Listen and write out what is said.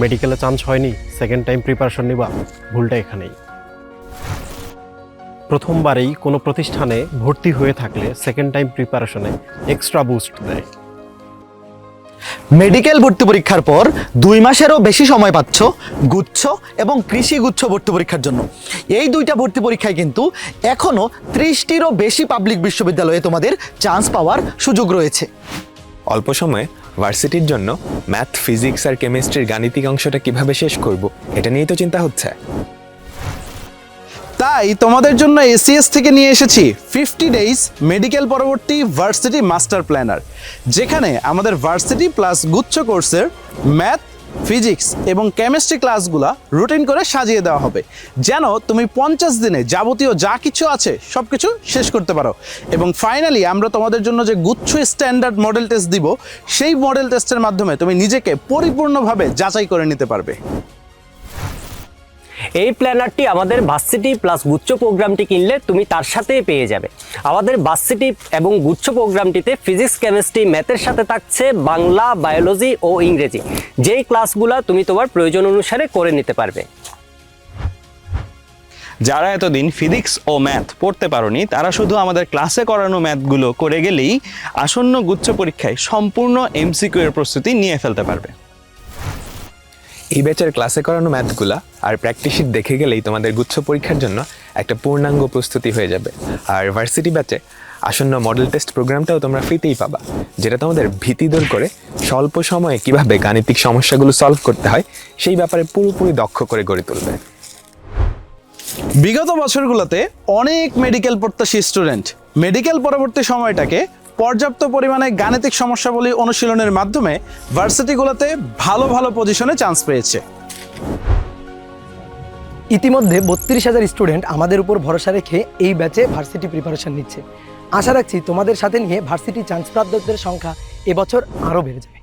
মেডিকেলে চান্স হয়নি second time preparation নিবা ভুলটা এখানেই। প্রথমবারেই কোনো প্রতিষ্ঠানে ভর্তি হয়ে থাকলে সেকেন্ড টাইম প্রিপারেশনে এক্সট্রা বুস্ট দেয়। মেডিকেল ভর্তি পরীক্ষার পর দুই মাসেরও বেশি সময় পাচ্ছ গুচ্ছ এবং কৃষি গুচ্ছ ভর্তি পরীক্ষার জন্য। এই দুইটা ভর্তি পরীক্ষায় কিন্তু এখনও ত্রিশটিরও বেশি পাবলিক বিশ্ববিদ্যালয়ে তোমাদের চান্স পাওয়ার সুযোগ রয়েছে। অল্প সময়ে ভার্সিটির জন্য ম্যাথ, ফিজিক্স আর কেমিস্ট্রির গাণিতিক অংশটা কীভাবে শেষ করব, এটা নিয়েই তো চিন্তা হচ্ছে। তাই তোমাদের জন্য এসিএস থেকে নিয়ে এসেছি ফিফটি ডেইজ মেডিকেল পরবর্তী ভার্সিটি মাস্টার প্ল্যানার যেখানে আমাদের ভার্সিটি প্লাস গুচ্ছ কোর্সের ম্যাথ ফিজিক্স এবং কেমিস্ট্রি ক্লাসগুলা রুটিন করে সাজিয়ে দেওয়া হবে। যেন তুমি পঞ্চাশ দিনে যাবতীয় যা কিছু আছে সব কিছু শেষ করতে পারো। এবং ফাইনালি আমরা তোমাদের জন্য যে গুচ্ছ স্ট্যান্ডার্ড মডেল টেস্ট দিব, সেই মডেল টেস্টের মাধ্যমে তুমি নিজেকে পরিপূর্ণভাবে যাচাই করে নিতে পারবে। এই প্ল্যানারটি আমাদের ভার্সিটি প্লাস গুচ্ছ প্রোগ্রামটি কিনলে তুমি তার সাথেই পেয়ে যাবে। আমাদের ভার্সিটি এবং গুচ্ছ প্রোগ্রামটিতে ফিজিক্স কেমিস্ট্রি ম্যাথের সাথে থাকছে বাংলা বায়োলজি ও ইংরেজি। যেই ক্লাসগুলো তুমি তোমার প্রয়োজন অনুসারে করে নিতে পারবে। যারা এতদিন ফিজিক্স ও ম্যাথ পড়তে পারোনি, তারা শুধু আমাদের ক্লাসে করানো ম্যাথগুলো করে গেলেই আসন্ন গুচ্ছ পরীক্ষায় সম্পূর্ণ এমসিকিউ এর প্রস্তুতি নিয়ে ফেলতে পারবে। এই ব্যাচের ক্লাসে করানো ম্যাথগুলা আর প্র্যাকটিস দেখে গেলেই তোমাদের গুচ্ছ পরীক্ষার জন্য একটা পূর্ণাঙ্গ প্রস্তুতি হয়ে যাবে। আর ভার্সিটি ব্যাচে আসন্ন মডেল টেস্ট প্রোগ্রামটাও তোমরা ফ্রিতেই পাবা, যেটা তোমাদের ভীতি দূর করে স্বল্প সময়ে কীভাবে গাণিতিক সমস্যাগুলো সলভ করতে হয় সেই ব্যাপারে পুরোপুরি দক্ষ করে গড়ে তুলবে। বিগত বছরগুলোতে অনেক মেডিকেল প্রত্যাশী স্টুডেন্ট মেডিকেল পরবর্তী সময়টাকে পর্যাপ্ত পরিমাণে গাণিতিক সমস্যাবলী অনুশীলনের মাধ্যমে ভার্সিটিগুলোতে ভালো ভালো পজিশনে চান্স পেয়েছে। ইতিমধ্যে বত্রিশ হাজার স্টুডেন্ট আমাদের উপর ভরসা রেখে এই ব্যাচে ভার্সিটি প্রিপারেশন নিচ্ছে। আশা রাখছি তোমাদের সাথে নিয়ে ভার্সিটি চান্স প্রাপ্তদের সংখ্যা এবছর আরও বেড়ে যাবে।